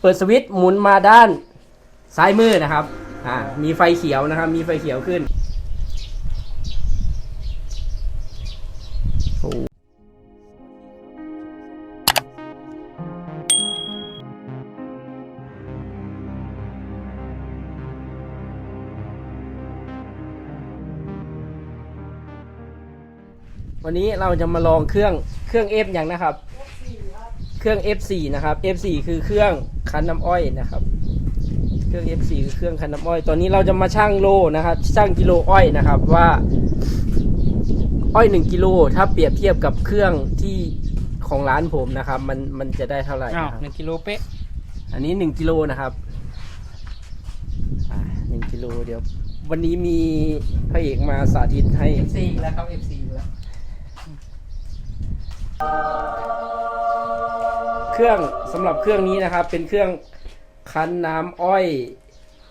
เปิดสวิตช์หมุนมาด้านซ้ายมือนะครับ อ่า มีไฟเขียวนะครับ มีไฟเขียวขึ้น วันนี้เราจะมาลองเครื่องเครื่อง F อย่างนะครับ เครื่อง F4 นะครับ F4 คือเครื่องคั้นน้ำอ้อยนะครับ เครื่อง F4 คือเครื่องคั้นน้ำอ้อย ตอนนี้เราจะมาชั่งโลนะครับชั่งกิโลอ้อยนะครับว่า อ้อยหนึ่งกิโลถ้าเปรียบเทียบกับเครื่องที่ของร้านผมนะครับ มันมันจะได้เท่าไหร่อ้าวนะครับ หนึ่งกิโลเป๊ะอันนี้หนึ่งกิโลนะครับอ่าหนึ่งกิโลเดี๋ยว วันนี้มีพระเอกมาสาธิตให้ F4 แล้วครับ F4 แล้ว เครื่องสำหรับเครื่องนี้นะครับ เป็นเครื่องคั้นน้ำอ้อย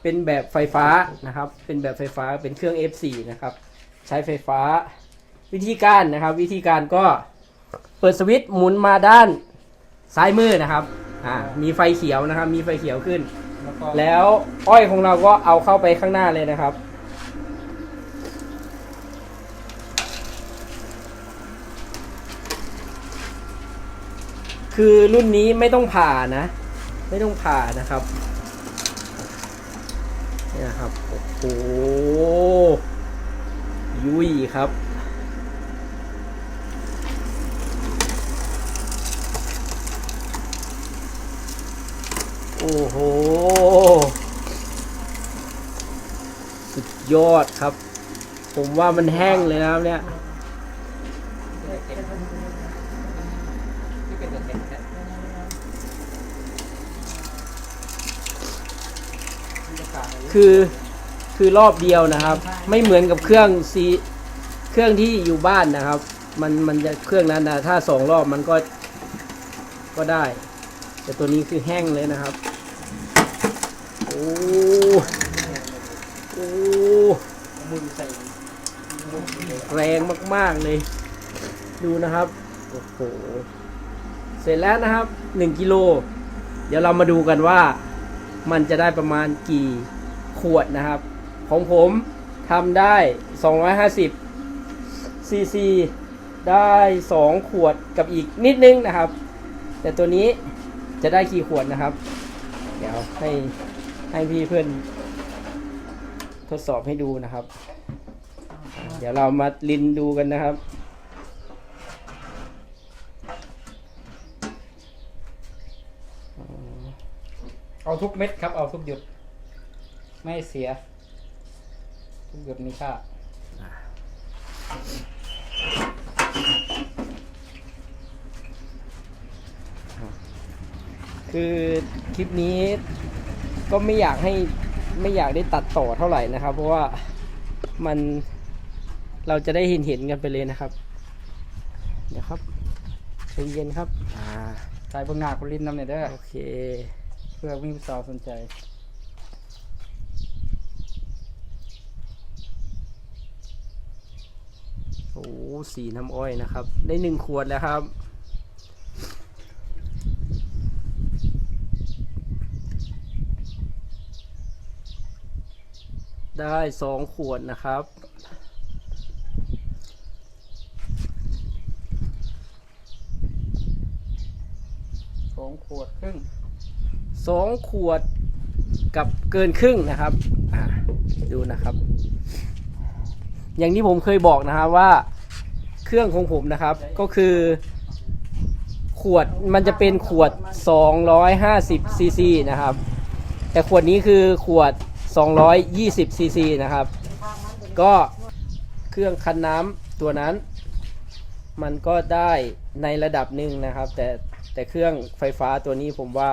เป็นแบบไฟฟ้านะครับ เป็นแบบไฟฟ้าเป็นเครื่อง F4 นะครับ ใช้ไฟฟ้า วิธีการนะครับ วิธีการก็เปิดสวิตช์หมุนมาด้านซ้ายมือนะครับอ่ามีไฟเขียวนะครับ มีไฟเขียวขึ้น แล้วอ้อยของเราก็เอาเข้าไปข้างหน้าเลยนะครับ คือรุ่นนี้ไม่ต้องผ่านะ ไม่ต้องผ่านะครับนี่นะครับโอ้โหยุยครับโอ้โห สุดยอดครับ ผมว่ามันแห้งเลยนะครับเนี่ย เป็นตัวเต็มแค่คือคือรอบเดียวนะครับ ไม่เหมือนกับเครื่องซีเครื่องที่อยู่บ้านนะครับ มันมันจะเครื่องนั้นนะถ้าสองรอบมันก็ก็ได้ แต่ตัวนี้คือแห้งเลยนะครับโอ้โอ้มือใส่แรงมาก ๆ เลย ดูนะครับ โอ้โห สร็จแล้วนะครับหนึ่งกิโล เดี๋ยวเรามาดูกันว่ามันจะได้ประมาณกี่ขวดนะครับ ของผมทำได้ 250ซีซีได้ 2 ขวดกับอีกนิดนึงนะครับ แต่ตัวนี้จะได้กี่ขวดนะครับ เดี๋ยวให้ให้พี่เพื่อนทดสอบให้ดูนะครับ เดี๋ยวเรามาลินดูกันนะครับ เอาทุกเม็ดครับ เอาทุกหยดไม่เสีย ทุกหยดมีค่าคือคลิปนี้ก็ไม่อยากให้ไม่อยากได้ตัดต่อเท่าไหร่นะครับ เพราะว่ามันเราจะได้เห็นเห็นๆกันไปเลยนะครับ เดี๋ยวครับใจเย็นครับอ่าสายเบงหน้าคุณลินนำเนี่ยเด้อโอเค เพื่อมีสาวสนใจ โอ้สีน้ำอ้อยนะครับ ได้หนึ่งขวดแล้วครับ ได้สองขวดนะครับสองขวดครึ่ง สองขวดกับเกินครึ่งนะครับดูนะครับ อย่างที่ผมเคยบอกนะครับว่าเครื่องของผมนะครับก็คือ ขวดมันจะเป็นขวด 250ซีซีนะครับ แต่ขวดนี้คือขวด 220ซีซีนะครับ ก็เครื่องคันน้ำตัวนั้น มันก็ได้ในระดับหนึ่งนะครับ แต่แต่เครื่องไฟฟ้าตัวนี้ผมว่า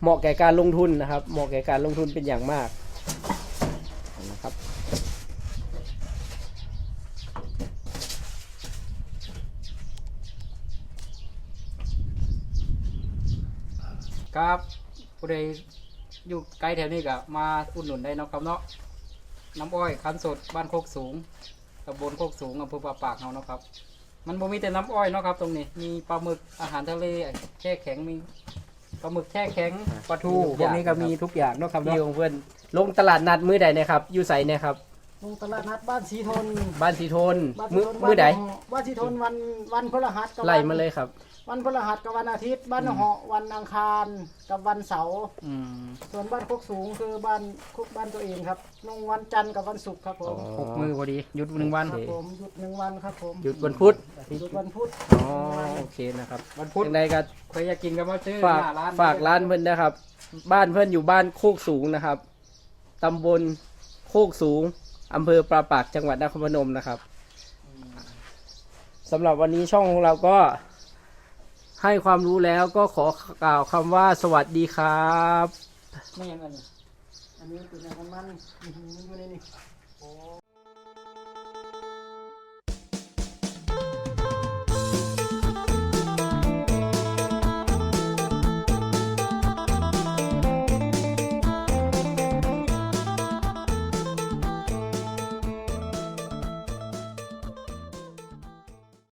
เหมาะแก่การลงทุนนะครับ เหมาะแก่การลงทุนเป็นอย่างมากนะครับครับผู้ใดอยู่ใกล้แถวนี้ก็มาอุดหนุนได้นะครับเนาะน้ำอ้อยคันสดบ้านโคกสูงตำบลโคกสูงอำเภอปากปากเฮาเนาะครับ มันบ่มีแต่น้ำอ้อยเนาะครับ ตรงนี้มีปลาหมึกอาหารทะเลแช่แข็งมี ปลาหมึกแช่แข็งปลาทูมีทุกพอวย่ากงนี้ก็มีทุกอย่างเนาะครับที่เนาะของเพื่อนลงตลาดนัดมื้อใดนะครับอยู่ใสเนี่ยครับ ลงตลาดนัดบ้านสีทนบ้านสีทนบ้านมื้อสีทนมื้อใดบ้านสีทนวันวันพฤหัสกับวันไล่มาเลยครับ วันพฤหัสกับวันอาทิตย์ บ้านเหาะวันอังคารกับวันเสาร์อืมส่วนบ้านโคกสูงคือบ้านคุกบ้านตัวเองครับ ลงวันจันทร์กับวันศุกร์ครับผมหกมือพอดีหยุดหนึ่งวันครับผมหยุดหนึ่งวันครับผมหยุดวันพุธหยุดวันพุธอ๋อโอเคนะครับวันพุธยังไงก็ใครอยากกินก็มาซื้อฝากหน้าร้านฝากร้านเพื่อนนะครับ บ้านเพื่อนอยู่บ้านโคกสูงนะครับตำบลโคกสูง อำเภอปราปากจังหวัดนครพนมนะครับสำหรับวันนี้ช่องของเราก็ให้ความรู้แล้วก็ขอกล่าวคำว่าสวัสดีครับไม่ยังไงอันนี้เป็นอย่างของมันมันอยู่ในนี้